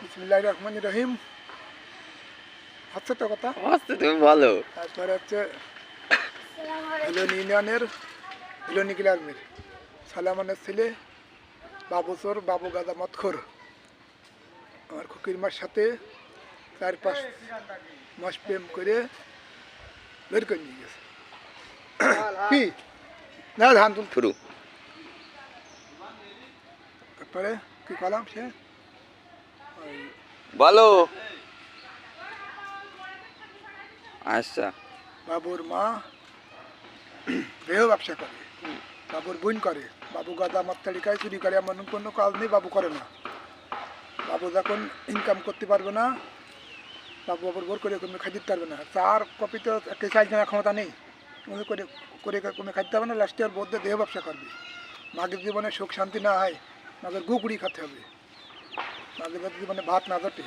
বিসমুল্লাহ রহমান রহিম। হচ্ছে তো কথা? আস্তে তুমি বলো তারপরে হচ্ছে হিলোন ইউনিয়নের হিলোনি ক্লাবের সালামানের ছেলে বাবুচোর বাবু গাদা মতখর আমার খুকির মার সাথে চার পাঁচ মাস প্রেম করে বের করে নিয়ে গেছে। কি? না ধান তুল তারপরে কি করলাম সে? বলো। আচ্ছা। বাবুর মা দেহ ব্যবসা করে। বাবুর বোন করে। বাবু গাদা মাত্তালিকায় চুরি করে। এমন কোনো কাজ নেই, বাবু করে না। বাবু যখন ইনকাম করতে পারবে না, বাবু বাবুর বোর করে কোনো খাইতে পারবে না। চার কপি তো একটা চাল কেনার ক্ষমতা নেই। কোনো করে করে কোনো খাইতে হবে না, লাস্টে আর বোধ দেহ ব্যবসা করবে। মাগের জীবনে সুখ শান্তি না হয়, মাগের গুকুড়ি খেতে হবে। মাগের জীবনে ভাত না জটে